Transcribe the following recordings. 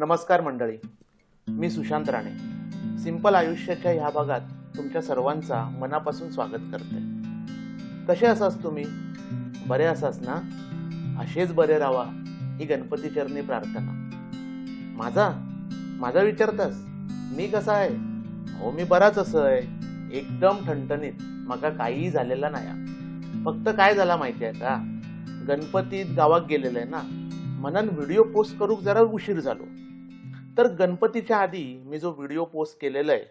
नमस्कार मंडळी. मी सुशांत राणे. सिंपल आयुष्याच्या ह्या भागात तुमच्या सर्वांचा मनापासून स्वागत करते. कसे असास तुम्ही? बरे असास ना? असेच बरे राहा ही गणपती चरणी प्रार्थना. माझा? माझा विचारतास. मी कसा आहे? हो मी बराच असं आहे. एकदम ठणठणीत. मका काहीही झालेला नाही. फक्त काय झाला माहिती आहे का? गणपतीत गावात गेलेलं आहे ना? मनान व्हिडिओ पोस्ट करूक जरा उशीर झालो. तर गणपतीच्या आधी मी जो व्हिडिओ पोस्ट केलेला आहे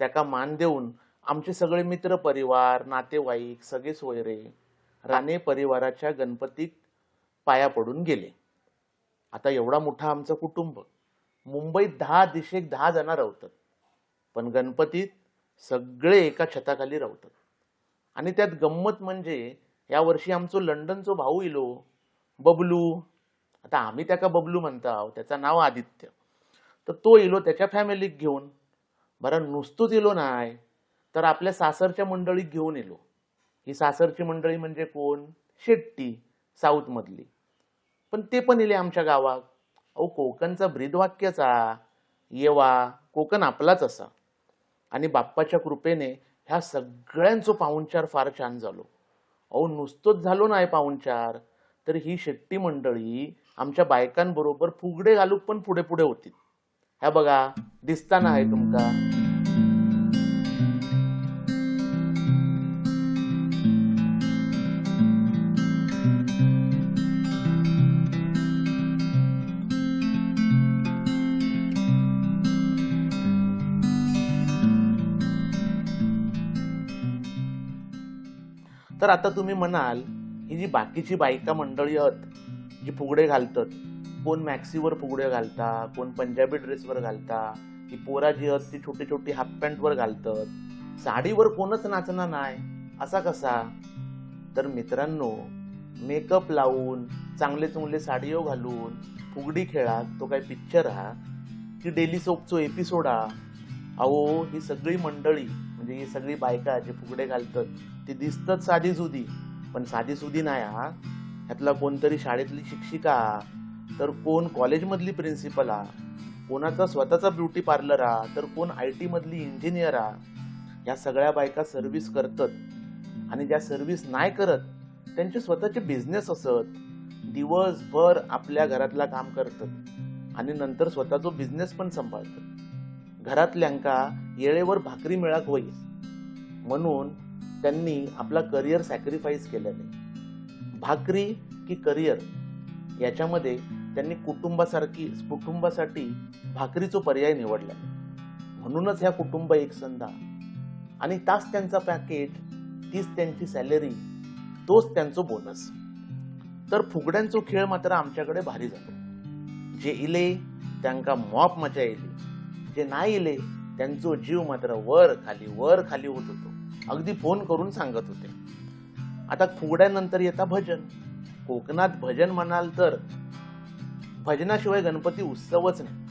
त्याका मान देऊन आमचे सगळे मित्र परिवार नातेवाईक सगळे सोयरे राणे परिवाराच्या गणपतीत पाया पडून गेले. आता एवढा मोठा आमचं कुटुंब मुंबईत दहा दिशेक दहा जण राहतात पण गणपतीत सगळे एका छताखाली राहतात आणि त्यात गंमत म्हणजे यावर्षी आमचो लंडनचो भाऊ इलो बबलू. आता आम्ही त्याका बबलू म्हणता त्याचं नाव आदित्य. तर तो इलो त्याच्या फॅमिलीक घेऊन. बरं नुसतोच इलो नाही तर आपल्या सासरच्या मंडळीत घेऊन इलो. ही सासरची मंडळी म्हणजे कोण? शेट्टी साऊथमधली. पण ते पण इले आमच्या गावात. अहो कोकणचा ब्रीदवाक्यचा येवा कोकण आपलाच असा. आणि बाप्पाच्या कृपेने ह्या सगळ्यांचो पाहुणचार फार छान झालो. अहो नुसतंच झालो नाही पाहुणचार तर ही शेट्टी मंडळी आमच्या बायकांबरोबर फुगडे घालूक पण पुढे पुढे होती. ह्या बघा दिसताना आहे तुमका तर आता तुम्ही म्हणाल ही जी बाकीची बायका मंडळी आहेत जी फुगडे घालतात कोण मॅक्सीवर फुगडे घालता कोण पंजाबी ड्रेसवर घालता ती पोरा जी असते छोटी छोटी हाफ पॅन्टवर घालतात. साडीवर कोणच नाचणार नाही. असा कसा? तर मित्रांनो मेकअप लावून चांगले चांगले साडीओ घालून फुगडी खेळा तो काय पिक्चर हा? की डेली सोपचो एपिसोड हा? अहो ही सगळी मंडळी म्हणजे ही सगळी बायका जे फुगडे घालतात ती दिसतात साधी सुधी पण साधी सुधी नाही हा. ह्यातला कोणतरी शाळेतली शिक्षिका तर कोण कॉलेजमधली प्रिन्सिपल हा कोणाचा स्वतःचा ब्युटी पार्लर हा तर कोण आय टीमधली इंजिनियर हा ह्या सगळ्या बायका सर्व्हिस करतात. आणि ज्या सर्व्हिस नाही करत त्यांचे स्वतःचे बिझनेस असत. दिवसभर आपल्या घरातला काम करतात. आणि नंतर स्वतःचा बिझनेस पण सांभाळतात. घरातल्यांका येळेवर भाकरी मिळाक होईल म्हणून त्यांनी आपला करिअर सॅक्रिफाईस केलेले भाकरी की करिअर याच्यामध्ये त्यांनी कुटुंबासारखी कुटुंबासाठी भाकरीचो पर्याय निवडला. म्हणूनच ह्या कुटुंब एक संधा. आणि तास त्यांचा पॅकेट तीच त्यांची सॅलरी तोच त्यांचं बोनस तर फुगड्यांचो खेळ मात्र आमच्याकडे भारी झालं. जे इले त्यांका मॉप मजा येली. जे नाही इले त्यांचो जीव मात्र वर खाली वर खाली होत होतो. अगदी फोन करून सांगत होते. आता फुगड्यानंतर येता भजन. कोकणात भजन म्हणाल तर भजनाशिवाय गणपती उत्सवच नाही.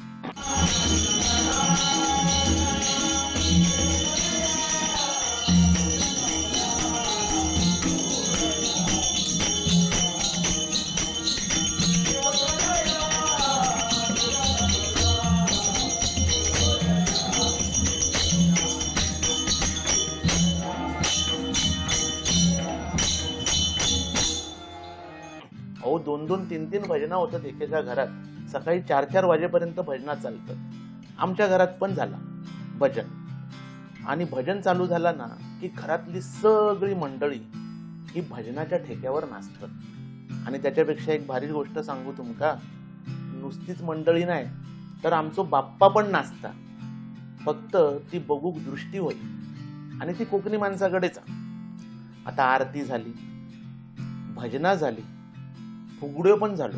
तीन तीन भजनं होतात एकेका घरात. सकाळी चार चार वाजेपर्यंत भजना चालतात. आमच्या घरात पण झाला. भजन. आणि भजन चालू झाला ना की घरातली सगळी मंडळी ही भजनाच्या ठेक्यावर नाचतात. आणि त्याच्यापेक्षा एक भारी गोष्ट सांगू तुमका नुसतीच मंडळी नाही तर आमचो बाप्पा पण नाचता फक्त ती बघूक दृष्टी होई आणि ती कोकणी माणसाकडेच. आता आरती झाली भजना झाली फुगड्यो पण झालो.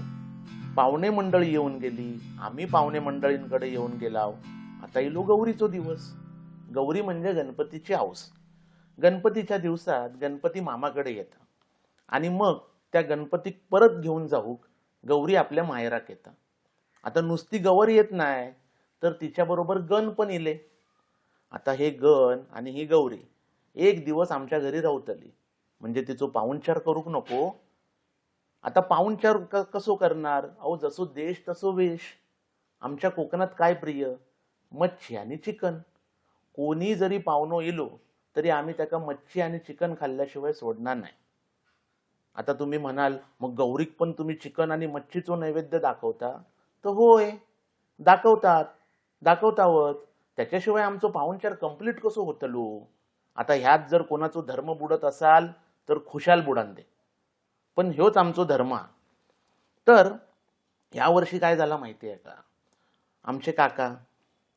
पाहुणे मंडळी येऊन गेली. आम्ही पाहुणे मंडळींकडे येऊन गेलाव. आता येलो गौरीचो दिवस. गौरी म्हणजे गणपतीची हाऊस. गणपतीच्या दिवसात गणपती मामाकडे येतात. आणि मग त्या गणपतीक परत घेऊन जाऊ गौरी आपल्या माहेराक येतात. आता नुसती गवर येत नाही तर तिच्याबरोबर गण पण इले. आता हे गण आणि ही गौरी एक दिवस आमच्या घरी राहतली म्हणजे तिचो पाहुणचार करूक नको. आता पाहुणचार कसो करणार? अहो जसो देश तसो वेश. आमच्या कोकणात काय प्रिय? मच्छी आणि चिकन. कोणी जरी पाहुणो येलो तरी आम्ही त्याका मच्छी आणि चिकन खाल्ल्याशिवाय सोडणार नाही. आता तुम्ही म्हणाल मग गौरीक पण तुम्ही चिकन आणि मच्छीचं नैवेद्य दाखवता? तर होय. दाखवतात. दाखवतावत. त्याच्याशिवाय आमचं पाहुणचार कंप्लीट कसं होतलो आता ह्यात जर कोणाचं धर्म बुडत असाल तर खुशाल बुडान दे पण ह्योच आमचो धर्म तर यावर्षी काय झालं माहिती आहे का? आमचे काका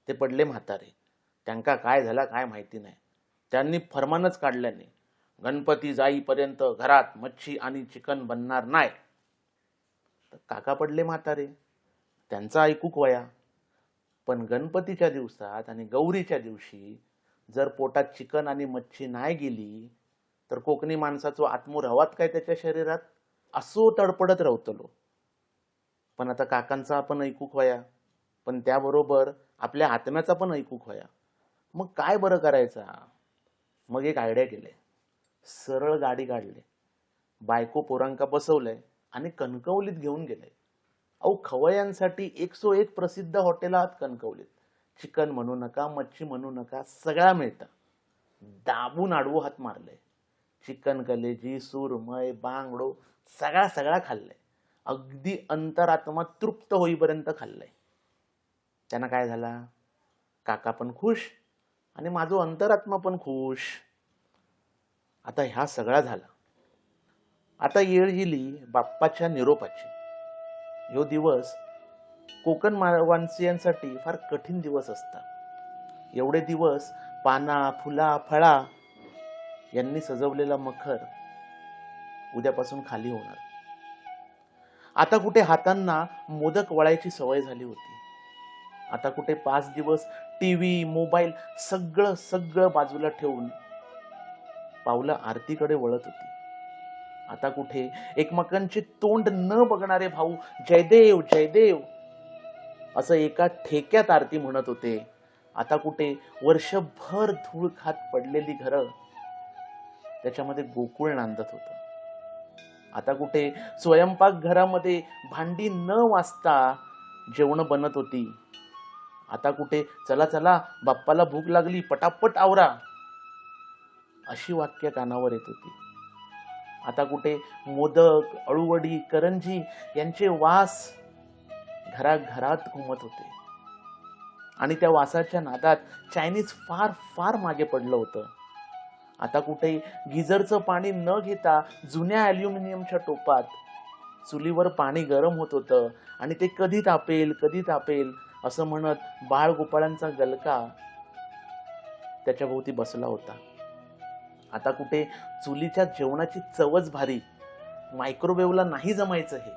ते पडले म्हातारे. त्यांका काय झाला काय माहिती नाही. त्यांनी फरमानच काढल्याने गणपती जाईपर्यंत घरात मच्छी आणि चिकन बनणार नाही. तर काका पडले म्हातारे. त्यांचा ऐकूक वया. पण गणपतीच्या दिवसात आणि गौरीच्या दिवशी जर पोटात चिकन आणि मच्छी नाही गेली तर कोकणी माणसाचो आत्मूर हवात काय त्याच्या शरीरात? असो तडपडत राहतलो पण आता काकांचा आपण ऐकूक व्हाया. पण त्याबरोबर आपल्या आत्म्याचा पण ऐकूक व्हाया. मग काय बरं करायचा? मग एक आयडिया केले सरळ गाडी काढले. बायको पोरांका बसवलंय आणि कणकवलीत घेऊन गेले अहो खवयांसाठी एकसो एक प्रसिद्ध हॉटेल आहात कणकवलीत. चिकन म्हणू नका मच्छी म्हणू नका सगळा मिळतं. दाबून आडवू हात मारले चिकन कलेजी सुरमय बांगडो सगळा सगळा खाल्लाय. अगदी अंतरात्मा तृप्त होईपर्यंत खाल्लंय. त्यांना काय झाला? काका पण खुश आणि माझं अंतरात्मा पण खुश. आता ह्या सगळा झाला. आता येळ हिली बाप्पाच्या निरोपाची. ह्यो दिवस कोकण मानवांसियांसाठी फार कठीण दिवस असतात. एवढे दिवस पाना फुला फळा यांनी सजवलेला मखर उद्यापासून खाली होणार. आता कुठे हातांना मोदक वळायची सवय झाली होती. आता कुठे पाच दिवस टी व्ही मोबाईल सगळं सगळं बाजूला ठेवून पावलं आरतीकडे वळत होती. आता कुठे एकमेकांचे तोंड न बघणारे भाऊ जयदेव जयदेव असं एका ठेक्यात आरती म्हणत होते. आता कुठे वर्षभर धूळ खात पडलेली घरं त्याच्यामध्ये गोकुळ नांदत होतं. आता कुठे स्वयंपाक घरामध्ये भांडी न वाजता जेवण बनत होती. आता कुठे चला चला बाप्पाला भूक लागली पटापट आवरा. अशी वाक्य कानावर येत होती. आता कुठे मोदक अळूवडी करंजी यांचे वास घराघरात घुमत होते. आणि त्या वासाच्या नादात चायनीज फार फार मागे पडलं होतं. आता कुठे गिझरचं पाणी न घेता जुन्या ॲल्युमिनियमच्या टोपात चुलीवर पाणी गरम होत होतं आणि ते कधी तापेल कधी तापेल असं म्हणत बाळ गोपाळांचा गलका त्याच्या भोवती बसला होता. आता कुठे चुलीच्या जेवणाची चवच भारी मायक्रोवेव्हला नाही जमायचं हे.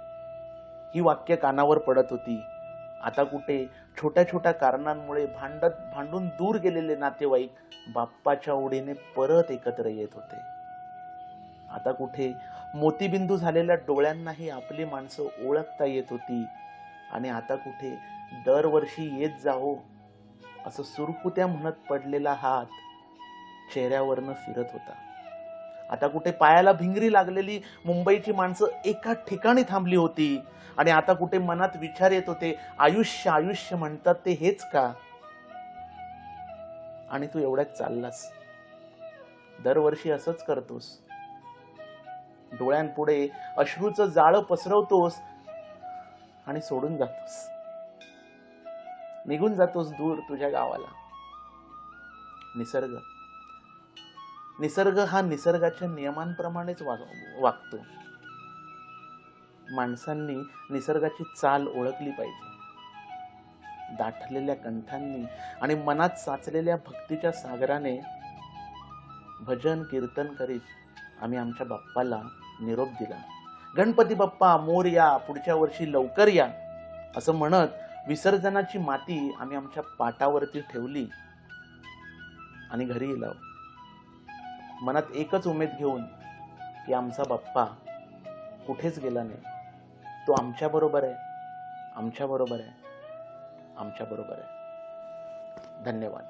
ही वाक्य कानावर पडत होती. आता कुठे छोट्या छोट्या कारणांमुळे भांडत भांडून दूर गेलेले नातेवाईक बाप्पाच्या ओढीने परत एकत्र येत होते. आता कुठे मोतीबिंदू झालेल्या डोळ्यांनाही आपली माणसं ओळखता येत होती आणि आता कुठे दरवर्षी येत जाओ असं सुरकुत्या म्हणत पडलेला हात चेहऱ्यावरनं फिरत होता. आता कुठे पायाला भिंगरी लागलेली मुंबईची माणसं एका ठिकाणी थांबली होती. आणि आता कुठे मनात विचार येत होते आयुष्य आयुष्य म्हणतात ते हेच का? आणि तू एवढ्यात चाललास. दरवर्षी असंच करतोस. डोळ्यांपुढे अश्रूचं जाळं पसरवतोस आणि सोडून जातोस. निघून जातोस दूर तुझ्या गावाला. निसर्ग. निसर्ग हा निसर्गाच्या नियमांप्रमाणेच वा वागतो. माणसांनी निसर्गाची चाल ओळखली पाहिजे. दाटलेल्या कंठांनी आणि मनात साचलेल्या भक्तीच्या सागराने भजन कीर्तन करीत आम्ही आमच्या बाप्पाला निरोप दिला. गणपती बाप्पा मोर या पुढच्या वर्षी लवकर या असं म्हणत विसर्जनाची माती आम्ही आमच्या पाटावरती ठेवली आणि घरी गेलो मनात एकच उमेद घेऊन की आमचा बाप्पा कुठेच गेला नाही. तो आमच्याबरोबर आहे. आमच्याबरोबर आहे. आमच्याबरोबर आहे. धन्यवाद.